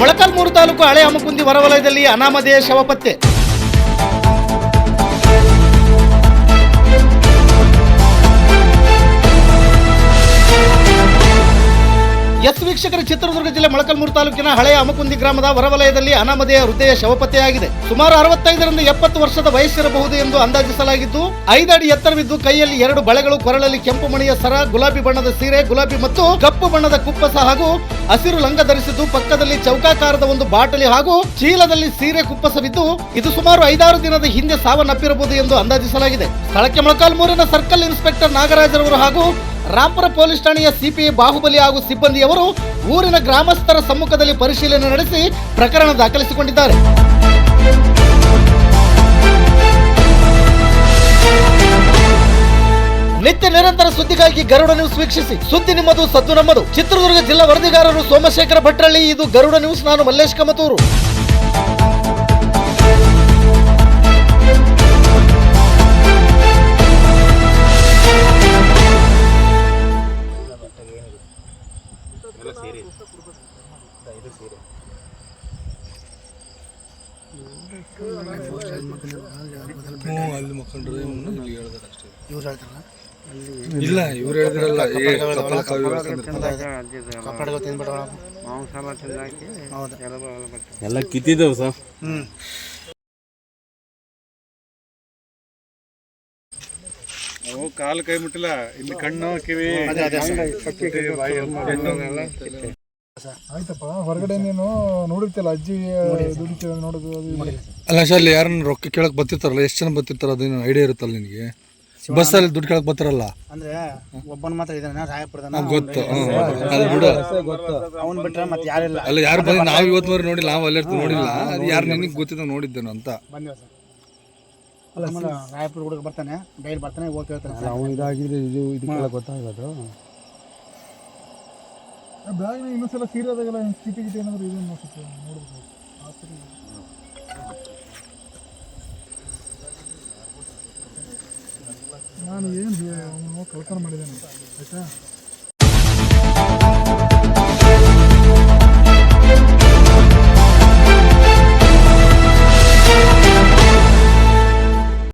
ಮೊಳಕಾಲ್ಮೂರು ತಾಲೂಕು ಹಳೆ ಅಮಕುಂದಿ ಹೊರವಲಯದಲ್ಲಿ ಅನಾಮಧೇಯ ಶವ ಪತ್ತೆ. ಎಸ್ ವೀಕ್ಷಕರ ಚಿತ್ರದುರ್ಗ ಜಿಲ್ಲೆ ಮೊಳಕಲ್ಮೂರು ತಾಲೂಕಿನ ಹಳೆಯ ಅಮಕುಂದಿ ಗ್ರಾಮದ ಹೊರವಲಯದಲ್ಲಿ ಅನಾಮಧೇಯ ಹೃದಯ ಶವಪತ್ತೆಯಾಗಿದೆ. ಸುಮಾರು ಅರವತ್ತೈದರಿಂದ ಎಪ್ಪತ್ತು ವರ್ಷದ ವಯಸ್ಸಿರಬಹುದು ಎಂದು ಅಂದಾಜಿಸಲಾಗಿದ್ದು, ಐದಡಿ ಎತ್ತರವಿದ್ದು ಕೈಯಲ್ಲಿ ಎರಡು ಬಳೆಗಳು, ಕೊರಳಲ್ಲಿ ಕೆಂಪು ಮಣಿಯ ಸರ, ಗುಲಾಬಿ ಬಣ್ಣದ ಸೀರೆ, ಗುಲಾಬಿ ಮತ್ತು ಕಪ್ಪು ಬಣ್ಣದ ಕುಪ್ಪಸ ಹಾಗೂ ಹಸಿರು ಲಂಗ ಧರಿಸಿದ್ದು, ಪಕ್ಕದಲ್ಲಿ ಚೌಕಾಕಾರದ ಒಂದು ಬಾಟಲಿ ಹಾಗೂ ಚೀಲದಲ್ಲಿ ಸೀರೆ ಕುಪ್ಪಸವಿದ್ದು, ಇದು ಸುಮಾರು ಐದಾರು ದಿನದ ಹಿಂದೆ ಸಾವನ್ನಪ್ಪಿರಬಹುದು ಎಂದು ಅಂದಾಜಿಸಲಾಗಿದೆ. ಸ್ಥಳಕ್ಕೆ ಮೊಳಕಾಲ್ಮೂರಿನ ಸರ್ಕಲ್ ಇನ್ಸ್ಪೆಕ್ಟರ್ ನಾಗರಾಜರವರು ಹಾಗೂ ರಾಂಪುರ ಪೊಲೀಸ್ ಠಾಣೆಯ ಸಿಪಿಐ ಬಾಹುಬಲಿ ಹಾಗೂ ಸಿಬ್ಬಂದಿಯವರು ಊರಿನ ಗ್ರಾಮಸ್ಥರ ಸಮ್ಮುಖದಲ್ಲಿ ಪರಿಶೀಲನೆ ನಡೆಸಿ ಪ್ರಕರಣ ದಾಖಲಿಸಿಕೊಂಡಿದ್ದಾರೆ. ನಿತ್ಯ ನಿರಂತರ ಸುದ್ದಿಗಾಗಿ ಗರುಡ ನ್ಯೂಸ್ ವೀಕ್ಷಿಸಿ. ಸುದ್ದಿ ನಿಮ್ಮದು, ಸದ್ದು ನಮ್ಮದು. ಚಿತ್ರದುರ್ಗ ಜಿಲ್ಲಾ ವರದಿಗಾರರು ಸೋಮಶೇಖರ ಭಟ್ರಳ್ಳಿ, ಇದು ಗರುಡ ನ್ಯೂಸ್. ನಾನು ಮಲ್ಲೇಶ್ ಕಮತೂರು. ಹ್ಞೂ ಅಲ್ಲಿ ಮಕ್ಕಂಡ್ರೆ ಇವ್ನು ಇಲ್ಲಿ ಹೇಳ್ದಾರೆ ಅಷ್ಟೇ. ಇವ್ರು ಹೇಳ್ತಾರಲ್ಲ? ಇಲ್ಲ ಇವ್ರು ಹೇಳಿದ್ರಲ್ಲ ಏ ಕಪಾಲ ಕಾವು ಹೇಳ್ಕೊಂಡಿರ್ತಾರೆ. ಕಪ್ಪಡಗಳು ತಿಂದ್ಬಿಟ್ಟು ಮಾಂಸ ಎಲ್ಲ ಕಿತ್ತಿದ್ದವು ಸರ್. ಹ್ಞೂ ಅವು ಕಾಲು ಕೈ ಮುಟ್ಟಿಲ್ಲ ಇಲ್ಲಿ ಕಣ್ಣು ಕಿವಿ ಸರ್ ಬಾಯಿ ಎಲ್ಲ. ಆಯ್ತಪ್ಪ ಹೊರಗಡೆ ನೀನು ನೋಡಿರ್ತಿಲ್ಲ ಅಜ್ಜಿ ದುಡ್ಡು ನೋಡೋದು ಅದು ಇದು. ಅಲ್ಲ ಸರ್ ಅಲ್ಲಿ ಯಾರನ್ನ ರೊಕ್ಕ ಕೇಳಕ್ ಬರ್ತಿರ್ತಾರಲ್ಲ ಎಷ್ಟು ಜನ ಬರ್ತಿರ್ತಾರ ಅದೇನು ಐಡಿಯಾ ಇರುತ್ತಲ್ಲ ನಿನಗೆ? ಬಸ್ಸಲ್ಲಿ ದುಡ್ಡು ಕೇಳಕ್ ಬರ್ತಾರಲ್ಲ? ಅಂದ್ರೆ ಒಬ್ಬನ್ ಮಾತ್ರ ಇದಾನ ರಾಯಪುರದನ ಗೊತ್ತು. ಅದು ಬಿಡು. ಅವ್ನ್ ಬಿಟ್ರೆ ಮತ್ತೆ ಯಾರಿಲ್ಲ. ಅಲ್ಲ ಯಾರು ಬಂದು ನಾವು ಇವತ್ತು ನೋಡಿಲ್ಲ ನಾವು ಅಲ್ಲಿ ನೋಡಿಲ್ಲ. ಅದು ಯಾರು ನಿನಗೆ ಗೊತ್ತಿದ್ದ ನೋಡಿದ್ದೇನು ಅಂತ. ಬಂದಿವ ಸರ್ ಆಮೇಲೆ ರಾಯಪುರ ಹುಡುಗ ಬರ್ತಾನೆ ಡೈಲಿ ಬರ್ತಾನೆ ಹೋಗಿ ಹೇಳ್ತಾನೆ ಸರ್. ಅವನು ಇದಾಗಿದ್ರೆ ಇದು ಇದಕ್ಕೆಲ್ಲ ಗೊತ್ತಾಗೋದು ಬ್ಯಾಗ್ ಇನ್ನೊಂದ್ಸಲ ಸೀರಿಯದಾಗೆಲ್ಲ ಚೀಟಿ ಗಿಟಿ ಏನಾದ್ರು ಇದೆ ಅನ್ಸುತ್ತೆ. ನೋಡ್ಬೋದು. ಆಸ್ಪತ್ರೆ ನಾನು ಏನು ಕಲ್ಪನೆ ಮಾಡಿದ್ದೇನೆ, ಆಯ್ತಾ?